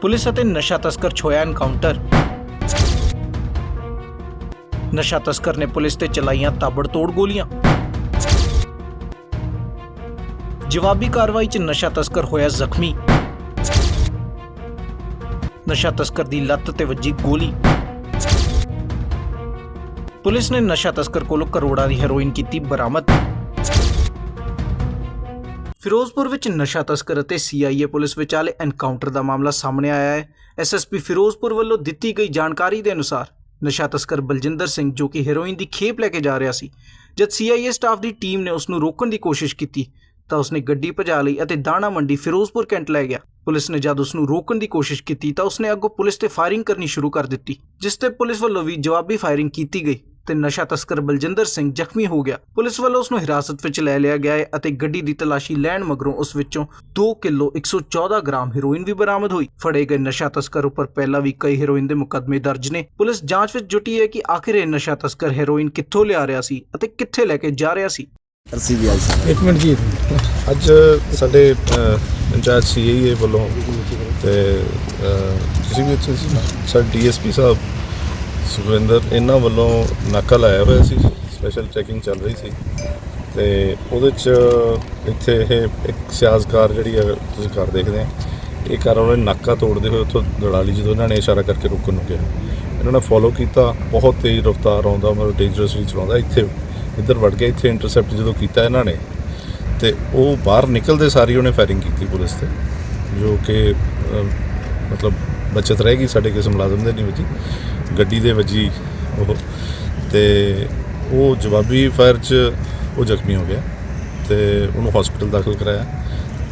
Police ਅਤੇ ਨਸ਼ਾ ਤਸਕਰ 'ਚ ਐਨਕਾਊਂਟਰ ਨਸ਼ਾ ਤਸਕਰ ਨੇ ਪੁਲਿਸ ਤੇ ਚਲਾਈਆਂ ਤਾਬੜਤੋੜ ਗੋਲੀਆਂ। ਜਵਾਬੀ ਕਾਰਵਾਈ 'ਚ ਨਸ਼ਾ ਤਸਕਰ ਹੋਇਆ ਜ਼ਖਮੀ। ਨਸ਼ਾ ਤਸਕਰ ਦੀ ਲੱਤ ਤੇ ਵੱਜੀ ਗੋਲੀ। ਪੁਲਿਸ ਨੇ ਨਸ਼ਾ ਤਸਕਰ ਕੋਲੋਂ ਕਰੋੜਾਂ ਦੀ ਹੈਰੋਇਨ ਕੀਤੀ ਬਰਾਮਦ। ਫਿਰੋਜ਼ਪੁਰ ਵਿੱਚ ਨਸ਼ਾ ਤਸਕਰ ਅਤੇ ਸੀਆਈਏ ਪੁਲਿਸ ਵਿਚਾਲੇ ਐਨਕਾਊਂਟਰ ਦਾ ਮਾਮਲਾ ਸਾਹਮਣੇ ਆਇਆ ਹੈ। ਐਸਐਸਪੀ ਫਿਰੋਜ਼ਪੁਰ ਵੱਲੋਂ ਦਿੱਤੀ ਗਈ ਜਾਣਕਾਰੀ ਦੇ ਅਨੁਸਾਰ ਨਸ਼ਾ ਤਸਕਰ ਬਲਜਿੰਦਰ ਸਿੰਘ, ਜੋ ਕਿ ਹੈਰੋਇਨ ਦੀ ਖੇਪ ਲੈ ਕੇ ਜਾ ਰਿਹਾ ਸੀ, ਜਦ ਸੀਆਈਏ ਸਟਾਫ ਦੀ ਟੀਮ ਨੇ ਉਸ ਨੂੰ ਰੋਕਣ ਦੀ ਕੋਸ਼ਿਸ਼ ਕੀਤੀ, ਤਾਂ ਉਸਨੇ ਗੱਡੀ ਭਜਾ ਲਈ ਅਤੇ ਦਾਣਾ ਮੰਡੀ ਫਿਰੋਜ਼ਪੁਰ ਕੈਂਟ ਲੈ ਗਿਆ। ਪੁਲਿਸ ਨੇ ਜਦ ਉਸ ਨੂੰ ਰੋਕਣ ਦੀ ਕੋਸ਼ਿਸ਼ ਕੀਤੀ, ਤਾਂ ਉਸਨੇ ਅੱਗੋਂ ਪੁਲਿਸ ਤੇ ਫਾਇਰਿੰਗ ਕਰਨੀ ਸ਼ੁਰੂ ਕਰ ਦਿੱਤੀ, ਜਿਸ ਤੇ ਪੁਲਿਸ ਵੱਲੋਂ ਵੀ ਜਵਾਬੀ ਫਾਇਰਿੰਗ ਕੀਤੀ ਗਈ। ਤੇ ਨਸ਼ਾ ਤਸਕਰ ਬਲਜਿੰਦਰ ਸਿੰਘ ਜ਼ਖਮੀ ਹੋ ਗਿਆ। ਪੁਲਿਸ ਵੱਲੋਂ ਉਸ ਨੂੰ ਹਿਰਾਸਤ ਵਿੱਚ ਲੈ ਲਿਆ ਗਿਆ ਹੈ ਅਤੇ ਗੱਡੀ ਦੀ ਤਲਾਸ਼ੀ ਲੈਣ ਮਗਰੋਂ ਉਸ ਵਿੱਚੋਂ 2 ਕਿਲੋ 114 ਗ੍ਰਾਮ ਹੈਰੋਇਨ ਵੀ ਬਰਾਮਦ ਹੋਈ। ਫੜੇ ਗਏ ਨਸ਼ਾ ਤਸਕਰ ਉੱਪਰ ਪਹਿਲਾਂ ਵੀ ਕਈ ਹੈਰੋਇਨ ਦੇ ਮੁਕੱਦਮੇ ਦਰਜ ਨੇ। ਪੁਲਿਸ ਜਾਂਚ ਵਿੱਚ ਜੁਟੀ ਹੈ ਕਿ ਆਖਿਰ ਇਹ ਨਸ਼ਾ ਤਸਕਰ ਹੈਰੋਇਨ ਕਿੱਥੋਂ ਲਿਆ ਰਿਹਾ ਸੀ ਅਤੇ ਕਿੱਥੇ ਲੈ ਕੇ ਜਾ ਰਿਹਾ ਸੀ। ਸੀਬੀਆਈ ਸਾਹਿਬ ਇੱਕ ਮਿੰਟ ਜੀ। ਅੱਜ ਸਾਡੇ ਇੰਚਾਰਜ ਸੀਏਏ ਵੱਲੋਂ ਤੇ ਅਹ, ਤੁਸੀਂ ਵੀ ਇੱਥੇ ਸੀ? ਸਰ ਡੀਐਸਪੀ ਸਾਹਿਬ ਸੁਖਵਿੰਦਰ ਇਹਨਾਂ ਵੱਲੋਂ ਨਾਕਾ ਲਾਇਆ ਹੋਇਆ ਸੀ ਸਪੈਸ਼ਲ ਚੈਕਿੰਗ ਚੱਲ ਰਹੀ ਸੀ ਤੇ ਉਹਦੇ ਚ ਇੱਥੇ ਇਹ ਇੱਕ ਸਿਆਜ਼ਕਾਰ ਜਿਹੜੀ ਹੈ ਤੁਸੀਂ ਘਰ ਦੇਖਦੇ ਆ ਇਹ ਕਾਰ ਉਹਨੇ ਨਾਕਾ ਤੋੜਦੇ ਹੋਏ ਉੱਥੋਂ ਦੜਾਲੀ ਜਦੋਂ ਇਹਨਾਂ ਨੇ ਇਸ਼ਾਰਾ ਕਰਕੇ ਰੁਕਣ ਨੂੰ ਕਿਹਾ। ਇਹਨਾਂ ਨੇ ਫੋਲੋ ਕੀਤਾ ਬਹੁਤ ਤੇਜ਼ ਰਫ਼ਤਾਰ ਆਉਂਦਾ ਮਤਲਬ ਡੇਂਜਰਸਲੀ ਚਲਾਉਂਦਾ ਇੱਥੇ ਇੱਧਰ ਵੜ ਗਿਆ ਇੱਥੇ ਇੰਟਰਸੈਪਟ ਜਦੋਂ ਕੀਤਾ ਇਹਨਾਂ ਨੇ ਤੇ ਉਹ ਬਾਹਰ ਨਿਕਲਦੇ ਸਾਰੀ ਉਹਨੇ ਫਾਇਰਿੰਗ ਕੀਤੀ ਪੁਲਿਸ ਤੇ ਜੋ ਕਿ ਅਹ, ਮਤਲਬ ਬਚਤ ਗਈ ਸਾਡੇ ਕਿਸੇ ਮੁਲਾਜ਼ਮ ਦੇ ਨਹੀਂ ਵੱਜੀ ਗੱਡੀ ਦੇ ਵੱਜੀ ਉਹ। ਤੇ ਉਹ ਜਵਾਬੀ ਫਾਇਰ 'ਚ ਉਹ ਜ਼ਖਮੀ ਹੋ ਗਿਆ ਤੇ ਉਹਨੂੰ ਹਸਪੀਟਲ ਦਾਖਲ ਕਰਾਇਆ।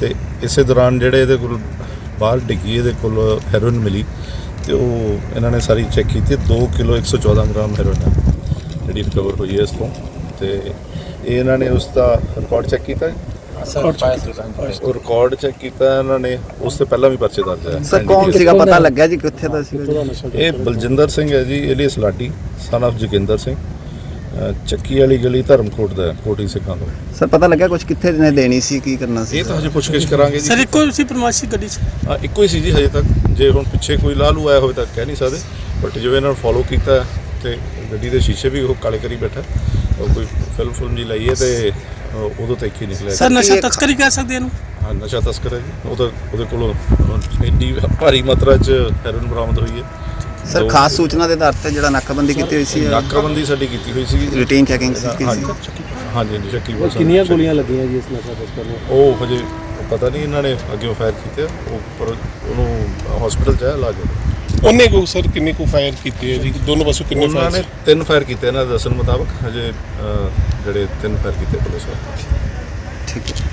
ਤੇ ਇਸੇ ਦੌਰਾਨ ਜਿਹੜੇ ਇਹਦੇ ਕੋਲ ਬਾਹਰ ਡਿੱਗੀ, ਇਹਦੇ ਕੋਲ ਹੈਰੋਇਨ ਮਿਲੀ ਤੇ ਉਹ ਇਹਨਾਂ ਨੇ ਸਾਰੀ ਚੈੱਕ ਕੀਤੀ 2 ਕਿਲੋ 114 ਗ੍ਰਾਮ ਹੈਰੋਇਨ ਹੈ ਜਿਹੜੀ ਰਿਕਵਰ ਹੋਈ ਹੈ ਇਸ ਤੋਂ। ਤੇ ਇਹ ਇਹਨਾਂ ਨੇ ਉਸ ਦਾ ਰਿਕਾਰਡ ਚੈੱਕ ਕੀਤਾ। ਉਹ ਰਿਕਾਰਡ ਚੈੱਕ ਕੀਤਾ ਇਹਨਾਂ ਨੇ ਉਸ ਤੋਂ ਪਹਿਲਾਂ ਵੀ ਪਰਚੇ ਦਰਜ ਹੈ ਸਰ ਕੌਣ ਸੀਗਾ? ਪਤਾ ਲੱਗਿਆ ਜੀ ਕਿੱਥੇ ਦਾ ਸੀਗਾ ਜੀ? ਇਹ ਬਲਜਿੰਦਰ ਸਿੰਘ ਹੈ ਜੀ alias Ladi son of Joginder Singh. ਚੱਕੀ ਵਾਲੀ ਗਲੀ ਧਰਮਕੋਟ ਦਾ ਹੈ, ਕੋਟੀ ਸਿੱਖਾਂ ਤੋਂ। ਸਰ ਪਤਾ ਲੱਗਿਆ ਕੁਝ ਕਿੱਥੇ ਨੇ ਦੇਣੀ ਸੀ ਕੀ ਕਰਨਾ ਸੀ? ਇਹ ਤਾਂ ਹਜੇ ਪੁੱਛਗਿੱਛ ਕਰਾਂਗੇ ਸਰ ਜੀ ਇੱਕੋ ਸੀ ਪ੍ਰਵਾਸੀ ਗੱਡੀ 'ਚ। ਹਾਂ, ਇੱਕੋ ਹੀ ਸੀ ਜੀ ਹਜੇ ਤੱਕ। ਜੇ ਹੁਣ ਪਿੱਛੇ ਕੋਈ ਲਾਲੂ ਆਇਆ ਹੋਵੇ ਤਾਂ ਕਹਿ ਨਹੀਂ ਸਕਦੇ। ਬਟ ਜਿਵੇਂ ਇਹਨਾਂ ਨੂੰ ਫੋਲੋ ਕੀਤਾ ਤੇ ਗੱਡੀ ਦੇ ਸ਼ੀਸ਼ੇ ਵੀ ਉਹ ਕਾਲੇ ਕਰੀ ਬੈਠਾ। ਕੋਈ ਫਿਲਮ ਫਿਲਮ ਜੀ ਲਈ ਹੈ ਤੇ ਉਦੋਂ ਤੱਕ ਹੀ ਨਿਕਲਿਆ ਸਰ ਨਸ਼ਾ ਤਸਕਰੀ ਕਹਿ ਸਕਦੇ ਇਹਨੂੰ? ਹਾਂ ਨਸ਼ਾ ਤਸਕਰ ਹੈ ਜੀ। ਉਹ ਤਾਂ ਉਹਦੇ ਕੋਲੋਂ ਇੰਨੀ ਭਾਰੀ ਮਾਤਰਾ 'ਚ ਹੈਰੋਇਨ ਬਰਾਮਦ ਹੋਈ ਹੈ। ਸਰ ਖਾਸ ਸੂਚਨਾ ਦੇ ਆਧਾਰ ਤੇ ਜਿਹੜਾ ਨਾਕਾਬੰਦੀ ਕੀਤੀ ਹੋਈ ਸੀ ਨਾਕਾਬੰਦੀ ਸਾਡੀ ਕੀਤੀ ਹੋਈ ਸੀ ਰੂਟੀਨ ਚੈਕਿੰਗ ਸੀ। ਹਾਂਜੀ ਹਾਂਜੀ ਸ਼ੱਕੀ ਬਸ ਕਿੰਨੀਆਂ ਗੋਲੀਆਂ ਲੱਗੀਆਂ ਜੀ ਇਸ ਨਸ਼ਾ ਤਸਕਰ ਨੂੰ? ਉਹ ਹਜੇ ਪਤਾ ਨਹੀਂ ਇਹਨਾਂ ਨੇ ਅੱਗੇ ਫਾਇਰ ਕੀਤੇ ਉਹ ਪਰ ਉਹਨੂੰ ਹਸਪੀਟਲ ਚ ਹੈ ਇਲਾਜ। ਉਹਨੇ ਕੋ ਸਰ ਕਿੰਨੇ ਕੋ ਫਾਇਰ ਕੀਤੇ ਹੈ ਜੀ? ਦੋਨੋਂ ਪਾਸੋਂ ਕਿੰਨੇ ਉਹਨਾਂ ਫਾਇਰ ਨੇ ਤਿੰਨ ਫਾਇਰ ਕੀਤੇ ਇਹਨਾਂ ਦੇ ਦੱਸਣ ਮੁਤਾਬਕ ਹਜੇ ਅਹ, ਜਿਹੜੇ ਤਿੰਨ ਫਾਇਰ ਕੀਤੇ ਪੁਲਿਸ ਵਾਲੇ। ਠੀਕ ਹੈ।